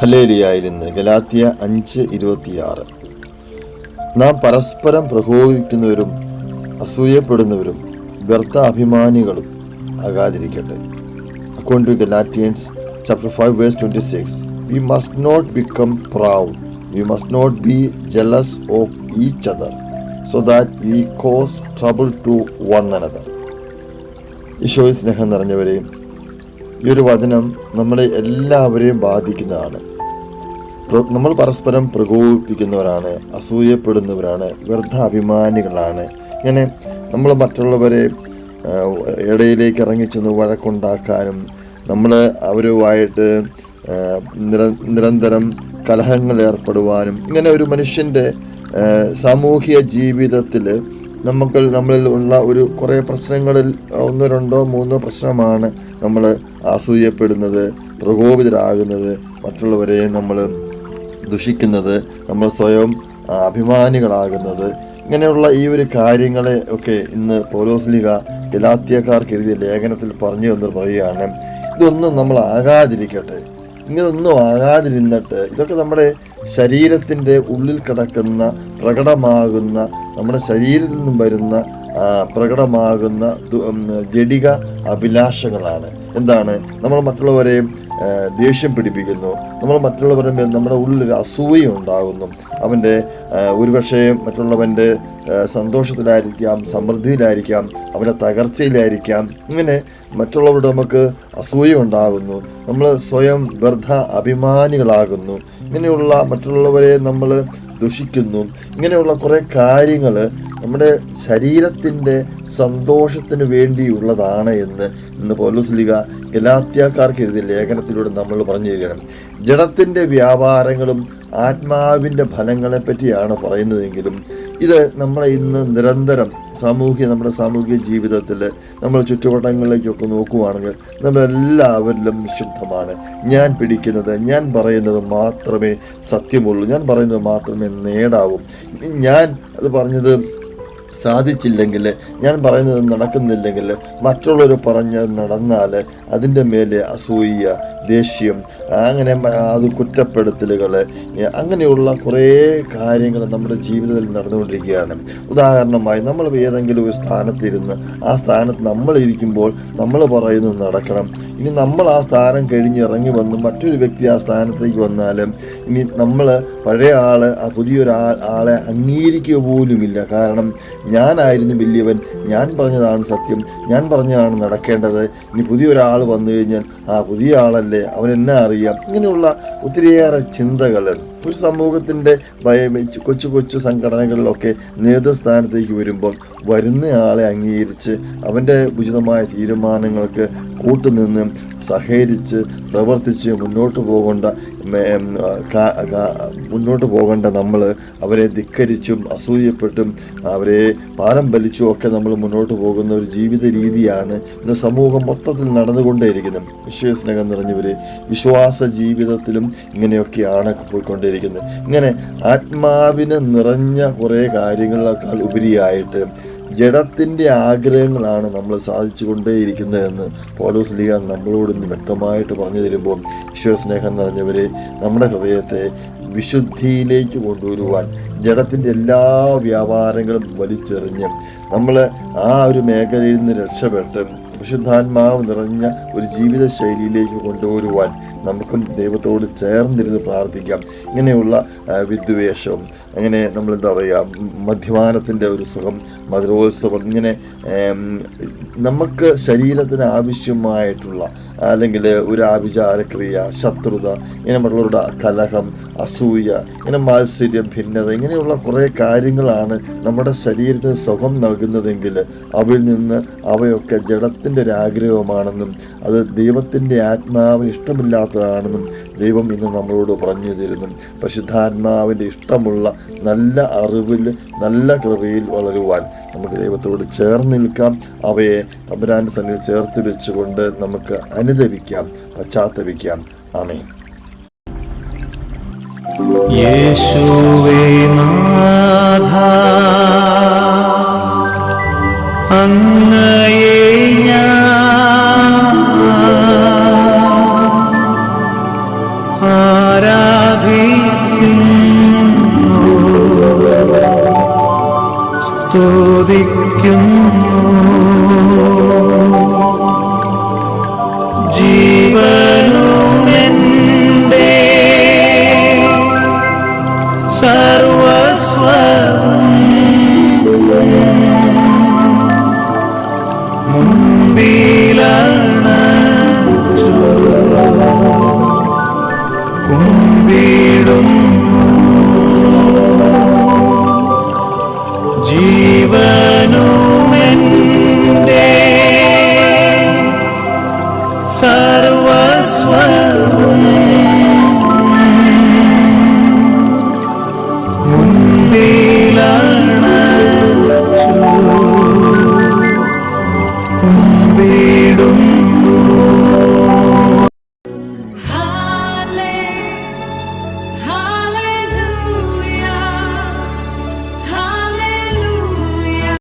ഹലേലിയായിരുന്നു ഗലാത്തിയ അഞ്ച് ഇരുപത്തിയാറ്. നാം പരസ്പരം പ്രകോപിക്കുന്നവരും അസൂയപ്പെടുന്നവരും വ്യർത്ഥ അഭിമാനികളും ആകാതിരിക്കട്ടെ. According to Galatians chapter five verse twenty six we must not become proud we must not be jealous of each other so that we cause trouble to one another ഈശോയിൽ സ്നേഹം നിറഞ്ഞവരെയും ഈ ഒരു വചനം നമ്മളെ എല്ലാവരെയും ബാധിക്കുന്നതാണ്. നമ്മൾ പരസ്പരം പ്രകോപിപ്പിക്കുന്നവരാണ് അസൂയപ്പെടുന്നവരാണ് വ്യർത്ഥ അഭിമാനികളാണ് ഇങ്ങനെ നമ്മൾ മറ്റുള്ളവരെ ഇടയിലേക്ക് ഇറങ്ങിച്ചെന്ന് വഴക്കുണ്ടാക്കാനും നമ്മൾ അവരുമായിട്ട് നിര- നിരന്തരം കലഹങ്ങൾ ഏർപ്പെടുവാനും ഇങ്ങനെ ഒരു മനുഷ്യന്റെ സാമൂഹിക ജീവിതത്തിൽ നമുക്ക് നമ്മളിൽ ഉള്ള ഒരു കുറേ പ്രശ്നങ്ങളിൽ ഒന്ന് രണ്ടോ മൂന്നോ പ്രശ്നമാണ് നമ്മൾ അസൂയപ്പെടുന്നത് പ്രകോപിതരാകുന്നത് മറ്റുള്ളവരെ നമ്മൾ ദുഷിക്കുന്നത് നമ്മൾ സ്വയം അഭിമാനികളാകുന്നത്. ഇങ്ങനെയുള്ള ഈ ഒരു കാര്യങ്ങളെ ഒക്കെ ഇന്ന് പോലോസ്ലിക ഗലാത്യക്കാർക്ക് എഴുതിയ ലേഖനത്തിൽ പറഞ്ഞു എന്ന് പറയുകയാണ്. ഇതൊന്നും നമ്മൾ ആകാതിരിക്കട്ടെ. ഇങ്ങനൊന്നും ആകാതിരുന്നിട്ട് ഇതൊക്കെ നമ്മുടെ ശരീരത്തിന്റെ ഉള്ളിൽ കിടക്കുന്ന പ്രകടമാകുന്ന നമ്മുടെ ശരീരത്തിൽ നിന്നും വരുന്ന പ്രകടമാകുന്ന ജടിക അഭിലാഷങ്ങളാണ് എന്താണ്? നമ്മൾ മറ്റുള്ളവരെയും ദേഷ്യം പിടിപ്പിക്കുന്നു. നമ്മൾ മറ്റുള്ളവരുടെ നമ്മുടെ ഉള്ളിൽ അസൂയ ഉണ്ടാകുന്നു അവന്റെ ഒരുപക്ഷെ മറ്റുള്ളവന്റെ സന്തോഷത്തിലായിരിക്കാം സമൃദ്ധിയിലായിരിക്കാം അവന്റെ തകർച്ചയിലായിരിക്കാം. ഇങ്ങനെ മറ്റുള്ളവരുടെ നമുക്ക് അസൂയ ഉണ്ടാകുന്നു നമ്മൾ സ്വയം വ്യർത്ഥ അഭിമാനികളാകുന്നു. ഇങ്ങനെയുള്ള മറ്റുള്ളവരെ നമ്മൾ ദുഷിക്കുന്നു. ഇങ്ങനെയുള്ള കുറേ കാര്യങ്ങൾ നമ്മുടെ ശരീരത്തിന്റെ സന്തോഷത്തിന് വേണ്ടിയുള്ളതാണ് എന്ന് ഇന്ന് പൗലോസ്ലിക ഗലാത്യാക്കാർക്ക് എഴുതിയ ലേഖനത്തിലൂടെ നമ്മൾ പറഞ്ഞു തരികയാണ്. ജഡത്തിന്റെ വ്യാപാരങ്ങളും ആത്മാവിന്റെ ഫലങ്ങളെ പറ്റിയാണ് പറയുന്നതെങ്കിലും ഇത് നമ്മളെ ഇന്ന് നിരന്തരം സാമൂഹ്യ നമ്മുടെ സാമൂഹ്യ ജീവിതത്തിൽ നമ്മൾ ചുറ്റുവട്ടങ്ങളിലേക്കൊക്കെ നോക്കുവാണെങ്കിൽ നമ്മളെല്ലാവരിലും നിശബ്ദമാണ്. ഞാൻ പിടിക്കുന്നത് ഞാൻ പറയുന്നത് മാത്രമേ സത്യമുള്ളൂ ഞാൻ പറയുന്നത് മാത്രമേ നേടാവൂ. ഞാൻ അത് പറഞ്ഞത് സാധിച്ചില്ലെങ്കിൽ ഞാൻ പറയുന്നത് നടക്കുന്നില്ലെങ്കിൽ മറ്റുള്ളവർ പറഞ്ഞ് നടന്നാൽ അതിന്റെ മേലെ അസൂയ ദേഷ്യം അങ്ങനെ അത് കുറ്റപ്പെടുത്തലുകൾ അങ്ങനെയുള്ള കുറേ കാര്യങ്ങൾ നമ്മുടെ ജീവിതത്തിൽ നടന്നുകൊണ്ടിരിക്കുകയാണ്. ഉദാഹരണമായി നമ്മൾ ഏതെങ്കിലും ഒരു സ്ഥാനത്തിരുന്ന് ആ സ്ഥാനത്ത് നമ്മൾ ഇരിക്കുമ്പോൾ നമ്മൾ പറയുന്നത് നടക്കണം. ഇനി നമ്മൾ ആ സ്ഥാനം കഴിഞ്ഞ് ഇറങ്ങി വന്ന് മറ്റൊരു വ്യക്തി ആ സ്ഥാനത്തേക്ക് വന്നാലും ഇനി നമ്മൾ പഴയ ആൾ ആ പുതിയൊരു ആളെ അംഗീകരിക്കുക പോലുമില്ല. കാരണം ഞാനായിരുന്നു വലിയവൻ. ഞാൻ പറഞ്ഞതാണ് സത്യം. ഞാൻ പറഞ്ഞതാണ് നടക്കേണ്ടത്. ഇനി പുതിയൊരാൾ വന്നു കഴിഞ്ഞാൽ ആ പുതിയ ആളല്ലേ? അവനെന്നെ അറിയാം? ഇങ്ങനെയുള്ള ഒത്തിരിയേറെ ചിന്തകൾ ഒരു സമൂഹത്തിന്റെ കൊച്ചു കൊച്ചു സംഘടനകളിലൊക്കെ നേതൃസ്ഥാനത്തേക്ക് വരുമ്പോൾ വരുന്നയാളെ അംഗീകരിച്ച് അവന്റെ ഉചിതമായ തീരുമാനങ്ങൾക്ക് കൂട്ടുനിന്ന് സഹകരിച്ച് പ്രവർത്തിച്ച് മുന്നോട്ട് പോകേണ്ട മുന്നോട്ട് പോകേണ്ട നമ്മൾ അവരെ ധിക്കരിച്ചും അസൂയപ്പെട്ടും അവരെ പാലം വലിച്ചും ഒക്കെ നമ്മൾ മുന്നോട്ട് പോകുന്ന ഒരു ജീവിത രീതിയാണ് ഇന്ന് സമൂഹം മൊത്തത്തിൽ നടന്നുകൊണ്ടേയിരിക്കുന്നത്. വിശ്വസ്നേഹം നിറഞ്ഞവർ വിശ്വാസ ജീവിതത്തിലും ഇങ്ങനെയൊക്കെയാണ് പോയിക്കൊണ്ടിരിക്കുന്നത് ഇങ്ങനെ ആത്മാവിനെ നിറഞ്ഞ കുറേ കാര്യങ്ങളെക്കാൾ ഉപരിയായിട്ട് ജഡത്തിന്റെ ആഗ്രഹങ്ങളാണ് നമ്മൾ സാധിച്ചു കൊണ്ടേയിരിക്കുന്നതെന്ന് പൗലോസ് ലീഗ നമ്മളോട് ഇന്ന് വ്യക്തമായിട്ട് പറഞ്ഞു തരുമ്പോൾ ഈശ്വരസ്നേഹം നിറഞ്ഞവരെ നമ്മുടെ ഹൃദയത്തെ വിശുദ്ധിയിലേക്ക് കൊണ്ടുവരുവാൻ ജഡത്തിന്റെ എല്ലാ വ്യാപാരങ്ങളും വലിച്ചെറിഞ്ഞ് നമ്മൾ ആ ഒരു മേഖലയിൽ നിന്ന് രക്ഷപ്പെട്ട് വിശുദ്ധാത്മാവ് നിറഞ്ഞ ഒരു ജീവിത ശൈലിയിലേക്ക് കൊണ്ടുവരുവാൻ നമുക്കും ദൈവത്തോട് ചേർന്നിരുന്ന് പ്രാർത്ഥിക്കാം. ഇങ്ങനെയുള്ള ആ, വിദ്വേഷം അങ്ങനെ നമ്മൾ എന്താ പറയുക മദ്യപാനത്തിന്റെ ഒരു സുഖം മധുരോത്സവം ഇങ്ങനെ നമുക്ക് ശരീരത്തിന് ആവശ്യമായിട്ടുള്ള അല്ലെങ്കിൽ ഒരു ആഭിചാരക്രിയ ശത്രുത ഇങ്ങനെ മറ്റുള്ളവരുടെ കലഹം അസൂയ ഇങ്ങനെ മാത്സര്യം ഭിന്നത ഇങ്ങനെയുള്ള കുറേ കാര്യങ്ങളാണ് നമ്മുടെ ശരീരത്തിന് സുഖം നൽകുന്നതെങ്കിൽ അവയിൽ നിന്ന് അവയൊക്കെ ജഡത്തിന്റെ ഒരു ആഗ്രഹമാണെന്നും അത് ദൈവത്തിന്റെ ആത്മാവിന് ഇഷ്ടമില്ലാത്തതാണെന്നും ദൈവം ഇന്ന് നമ്മളോട് പറഞ്ഞു തരുന്നു. പരിശുദ്ധാത്മാവിന്റെ ഇഷ്ടമുള്ള നല്ല അറിവിൽ നല്ല കൃപയിൽ വളരുവാൻ നമുക്ക് ദൈവത്തോട് ചേർന്ന് നിൽക്കാം. അവയെ തമ്പുരാന്റെ തന്നിൽ ചേർത്ത് വെച്ചുകൊണ്ട് നമുക്ക് അനുദവിക്കാം പശ്ചാത്തപിക്കാം. ആമേ യേശുവേ നാഥ അങ്ങയെ ചോദിക്കുന്നു. ജീവനുമെന്റെ സർവസ്വം മുൻപിലാണ് കുമ്പിടുന്നു. ¡Gibanos!